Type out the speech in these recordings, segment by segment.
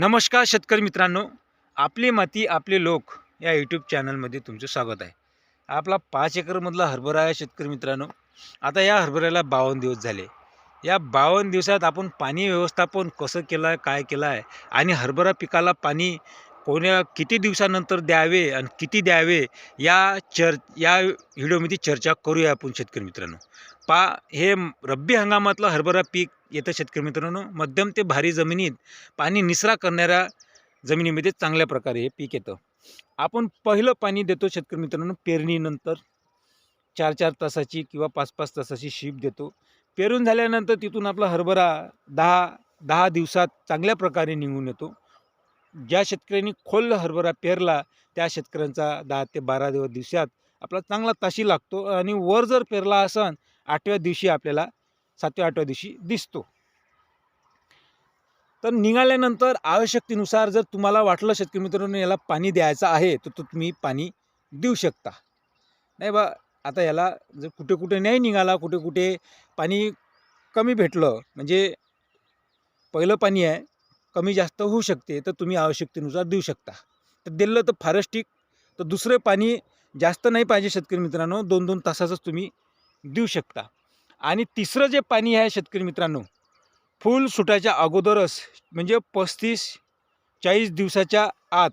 नमस्कार शेतकरी मित्रांनो. आपली माती आपले लोक या यूट्यूब चॅनलमध्ये तुमचं स्वागत आहे. आपला पाच एकरमधला हरभरा आहे शेतकरी मित्रांनो. आता या हरभऱ्याला बावन्न दिवस झाले. या बावन्न दिवसात आपण पाणी व्यवस्थापन कसं केलं आहे काय केलं आहे आणि हरभरा पिकाला पाणी कोण्या किती दिवसानंतर द्यावे आणि किती द्यावे या चर या व्हिडिओमध्ये चर्चा करूया आपण शेतकरी मित्रांनो. पा हे रब्बी हंगामातलं हरभरा पीक येतं शेतकरी मित्रांनो. मध्यम ते भारी जमिनीत पाणी निसरा करणाऱ्या जमिनीमध्ये चांगल्या प्रकारे हे पीक येतं. आपण पहिलं पाणी देतो शेतकरी मित्रांनो पेरणीनंतर. चार चार तासाची किंवा पाच पाच तासाची शीप देतो. पेरून झाल्यानंतर तिथून आपला हरभरा दहा दहा दिवसात चांगल्या प्रकारे निघून येतो. ज्या शेतकऱ्यांनी खोल हरभरा पेरला त्या शेतकऱ्यांचा दहा ते बारा दिवस दिवसात आपला चांगला ताशी लागतो. आणि वर जर पेरला असन आठव्या दिवशी आपल्याला सातव्या आठव्या दिवशी दिसतो. तर निघाल्यानंतर आवश्यकतेनुसार जर तुम्हाला वाटलं शेतकरी मित्रांनो याला पाणी द्यायचं आहे तर तो तुम्ही पाणी देऊ शकता. नाही बा आता याला जर कुठे कुठे नाही निघाला कुठे कुठे पाणी कमी भेटलं म्हणजे पहिलं पाणी आहे कमी जास्त होऊ शकते तर तुम्ही आवश्यकतेनुसार देऊ शकता. तर दिलं तर फारच ठीक तर दुसरं पाणी जास्त नाही पाहिजे शेतकरी मित्रांनो दोन दोन तासाचंच तुम्ही देऊ शकता. आणि तिसरं जे पाणी आहे शेतकरी मित्रांनो फूल सुटायच्या अगोदरच म्हणजे पस्तीस चाळीस दिवसाच्या आत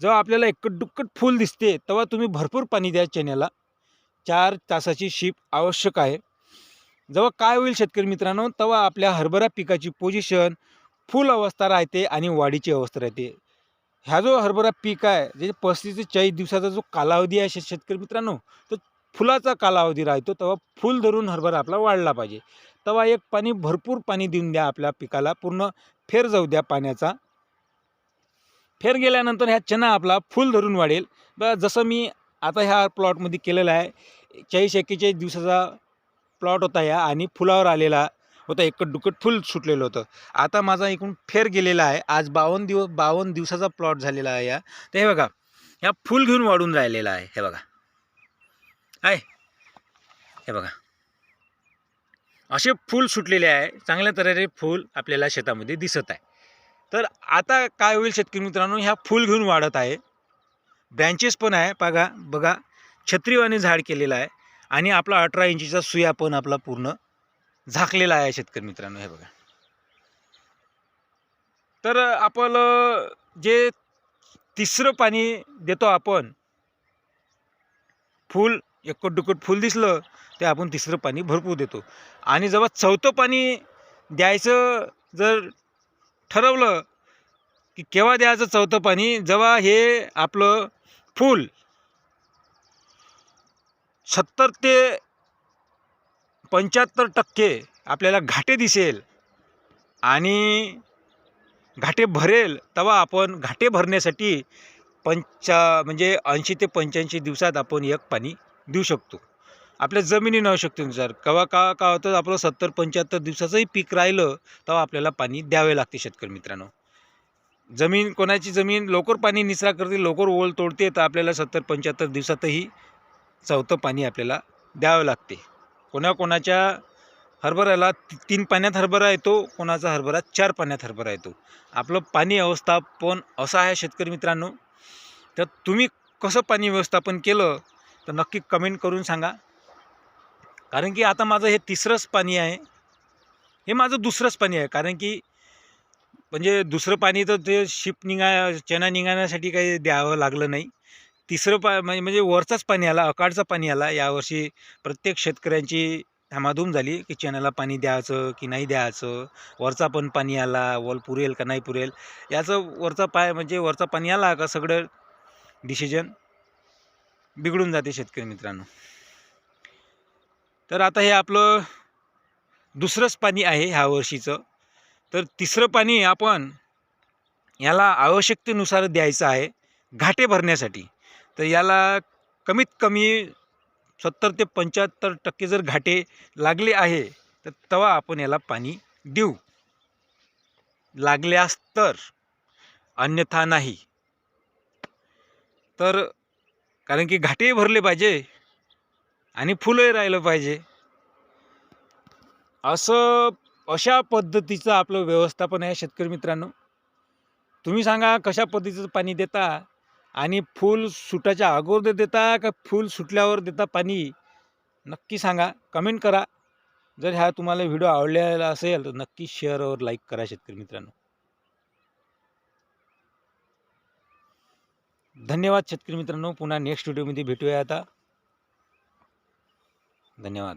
जेव्हा आपल्याला एकट दुक्कट फूल दिसते तेव्हा तुम्ही भरपूर पाणी द्या चण्याला. चार तासाची शीप आवश्यक आहे. जेव्हा काय होईल शेतकरी मित्रांनो तेव्हा आपल्या हरभरा पिकाची पोझिशन फुल अवस्था राहते आणि वाढीची अवस्था राहते. ह्या जो हरभरा पीक आहे जे पस्तीस ते चाळीस दिवसाचा जो कालावधी आहे शेतकरी मित्रांनो तो फुलाचा कालावधी राहतो तेव्हा फुल धरून हरभरा आपला वाढला पाहिजे. तेव्हा एक पाणी भरपूर पाणी देऊन द्या आपल्या पिकाला पूर्ण फेर जाऊ द्या पाण्याचा. फेर गेल्यानंतर ह्या चना आपला फुल धरून वाढेल. ब जसं मी आता ह्या प्लॉटमध्ये केलेला आहे चाळीस एक्केचाळीस दिवसाचा प्लॉट होता या आणि फुलावर आलेला होता एकट दुकट फुल सुटलेलं होतं. आता माझा एकूण फेर गेलेला आहे आज बावन्न दिवस बावन्न दिवसाचा प्लॉट झालेला आहे या. तर हे बघा ह्या फुल घेऊन वाढून राहिलेला आहे हे बघा. आहे हे बघा. असे फूल सुटलेले आहे. चांगल्या तऱ्हेने फूल आपल्याला शेतामध्ये दिसत आहे. तर आता काय होईल शेतकरी मित्रांनो ह्या फूल घेऊन वाढत आहे. ब्रँचेस पण आहे. बघा बघा. छत्रीवाने झाड केलेलं आहे. आणि आपला अठरा इंचीचा सुया पण आपला पूर्ण झाकलेला आहे शेतकरी मित्रांनो हे बघा. तर आपलं जे तिसरं पाणी देतो आपण फूल एकट दुकट फूल दिसलं ते आपण तिसरं पाणी भरपूर देतो. आणि जेव्हा चौथं पाणी द्यायचं जर ठरवलं की केव्हा द्यायचं चौथं पाणी जेव्हा हे आपलं फूल सत्तर ते पंच्याहत्तर टक्के आपल्याला घाटे दिसेल आणि घाटे भरेल तेव्हा आपण घाटे भरण्यासाठी पंचा म्हणजे ऐंशी ते पंच्याऐंशी दिवसात आपण एक पाणी देऊ शकतो. आपल्या जमिनी आवश्यकतेनुसार केव्हा का का होतं आपलं सत्तर पंच्याहत्तर दिवसाचंही पीक राहिलं तेव्हा आपल्याला पाणी द्यावे लागते शेतकरी मित्रांनो. जमीन कोणाची जमीन लवकर पाणी निचरा करते लवकर ओल तोडते तर आपल्याला सत्तर पंच्याहत्तर दिवसातही चौथं पाणी आपल्याला द्यावं लागते. कोणाकोणाच्या हरभऱ्याला तीन पाण्यात हरभरा येतो कोणाचा हरभरा चार पाण्यात हरभरा येतो. आपलं पाणी व्यवस्थापन असं आहे शेतकरी मित्रांनो. तर तुम्ही कसं पाणी व्यवस्थापन केलं? तर नक्की कमेंट करून सांगा. कारण की आता माझं हे तिसरंच पाणी आहे. हे माझं दुसरंच पाणी आहे. कारण की म्हणजे दुसरं पाणी तर ते शिप निघा चना निघाण्यासाठी काही द्यावं लागलं नाही. तिसरं पा म्हणजे वरचाच पाणी आला अकाळचं पाणी आला. यावर्षी प्रत्येक शेतकऱ्यांची धामाधूम झाली की चण्याला पाणी द्यायचं की नाही द्यायचं. वरचा पण पाणी आला वॉल पुरेल का नाही पुरेल. याचं वरचा पाय म्हणजे वरचा पाणी आला का सगळं डिसिजन बिघडून जाते शेतकरी मित्रांनो. तर आता हे आपलं दुसरंच पाणी आहे ह्या वर्षीचं. तर तिसरं पाणी आपण याला आवश्यकतेनुसार द्यायचं आहे घाटे भरण्यासाठी. तर याला कमीत कमी सत्तर ते पंच्याहत्तर टक्के जर घाटे लागले आहे तर तेव्हा आपण याला पाणी देऊ. लागल्यास तर अन्यथा नाही. तर कारण की घाटेही भरले पाहिजे आणि फुलंही राहिलं पाहिजे. असं अशा पद्धतीचं आपलं व्यवस्थापन आहे शेतकरी मित्रांनो. तुम्ही सांगा कशा पद्धतीचं पाणी देता आणि फूल सुटायच्या अगोदर देता का फूल सुटल्यावर देता पाणी? नक्की सांगा. कमेंट करा. जर ह्या तुम्हाला व्हिडिओ आवडलेला असेल तर नक्की शेअरवर लाईक करा शेतकरी मित्रांनो. धन्यवाद शेतकरी मित्रांनो. पुन्हा नेक्स्ट व्हिडिओमध्ये भेटूया आता. धन्यवाद.